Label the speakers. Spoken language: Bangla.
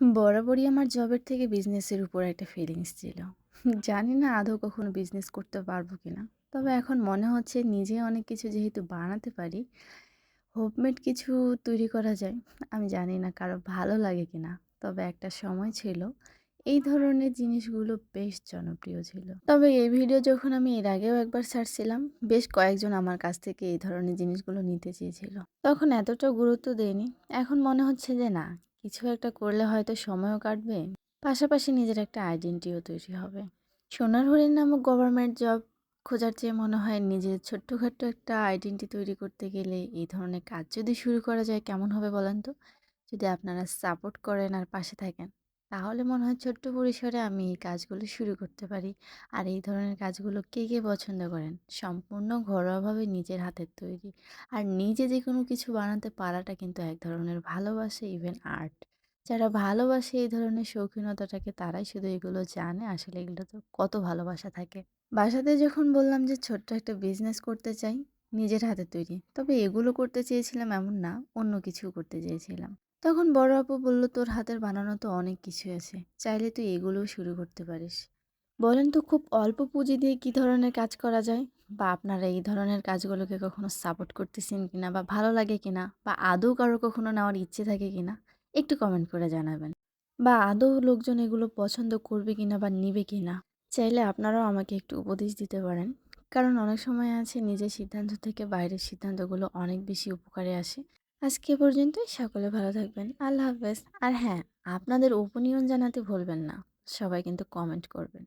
Speaker 1: বরাবরই আমার জবের থেকে বিজনেসের উপর একটা ফিলিংস ছিল। জানি না আদৌ কখনো বিজনেস করতে পারব কিনা। তবে এখন মনে হচ্ছে নিজে অনেক কিছু যেহেতু বানাতে পারি, হোমমেড কিছু তৈরি করা যায়। আমি জানি না কারও ভালো লাগে কিনা। তবে একটা সময় ছিল এই ধরনের জিনিসগুলো বেশ জনপ্রিয় ছিল। তবে এই ভিডিও যখন আমি এর আগেও একবার ছাড়ছিলাম, বেশ কয়েকজন আমার কাছ থেকে এই ধরনের জিনিসগুলো নিতে চেয়েছিল। তখন এতটা গুরুত্ব দেয়নি এখন মনে হচ্ছে যে না, কিছু একটা করলে হয়তো সময়ও কাটবে, পাশাপাশি নিজের একটা আইডেন্টিও তৈরি হবে। সোনার হরিণ নামক গভর্নমেন্ট জব খোঁজার চেয়ে মনে হয় নিজের ছোট্টখাট্ট একটা আইডেন্টি তৈরি করতে গেলে এই ধরনের কাজ যদি শুরু করা যায় কেমন হবে বলেন তো? যদি আপনারা সাপোর্ট করেন আর পাশে থাকেন, তাহলে মনে হয় ছোট্ট পরিসরে আমি এই কাজগুলো শুরু করতে পারি। আর এই ধরনের কাজগুলো কে, কে পছন্দ করেন? সম্পূর্ণ ঘরোয়াভাবে নিজের হাতের তৈরি। আর নিজে যে কোনো কিছু বানাতে পারাটা কিন্তু এক ধরনের ভালোবাসে ইভেন আর্ট। যারা ভালোবাসে এই ধরনের শৌখিনতাটাকে তারাই শুধু এগুলো জানে আসলে এগুলো তো কত ভালোবাসা থাকে। বাসাতে যখন বললাম যে ছোট্ট একটা বিজনেস করতে চাই, নিজের হাতে তৈরি। তবে এগুলো করতে চেয়েছিলাম এমন না, অন্য কিছু করতে চেয়েছিলাম। তখন বড় আপু বলল, "তোর হাতের বানানো তো অনেক কিছুই আছে। চাইলে তুই এগুলোও শুরু করতে পারিস।" বলেন তো খুব অল্প পুঁজি দিয়ে কী ধরনের কাজ করা যায়? বা আপনারা এই ধরনের কাজগুলোকে কখনো সাপোর্ট করতেছেন কিনা বা ভালো লাগে কিনা বা আদৌ কারও কখনো নেওয়ার ইচ্ছে থাকে কিনা? একটু কমেন্ট করে জানাবেন। বা আদৌ লোকজন এগুলো পছন্দ করবে কিনা বা নিবে কিনা? চাইলে আপনারাও আমাকে একটু উপদেশ দিতে পারেন। কারণ অনেক সময় আছে নিজের সিদ্ধান্ত থেকে বাইরের সিদ্ধান্তগুলো অনেক বেশি উপকারে আসে। আজকে পর্যন্তই। সকলে ভালো থাকবেন। আল্লাহ হাফেজ। আর হ্যাঁ, আপনাদের ওপিনিয়ন জানাতে ভুলবেন না। সবাই কিন্তু কমেন্ট করবেন।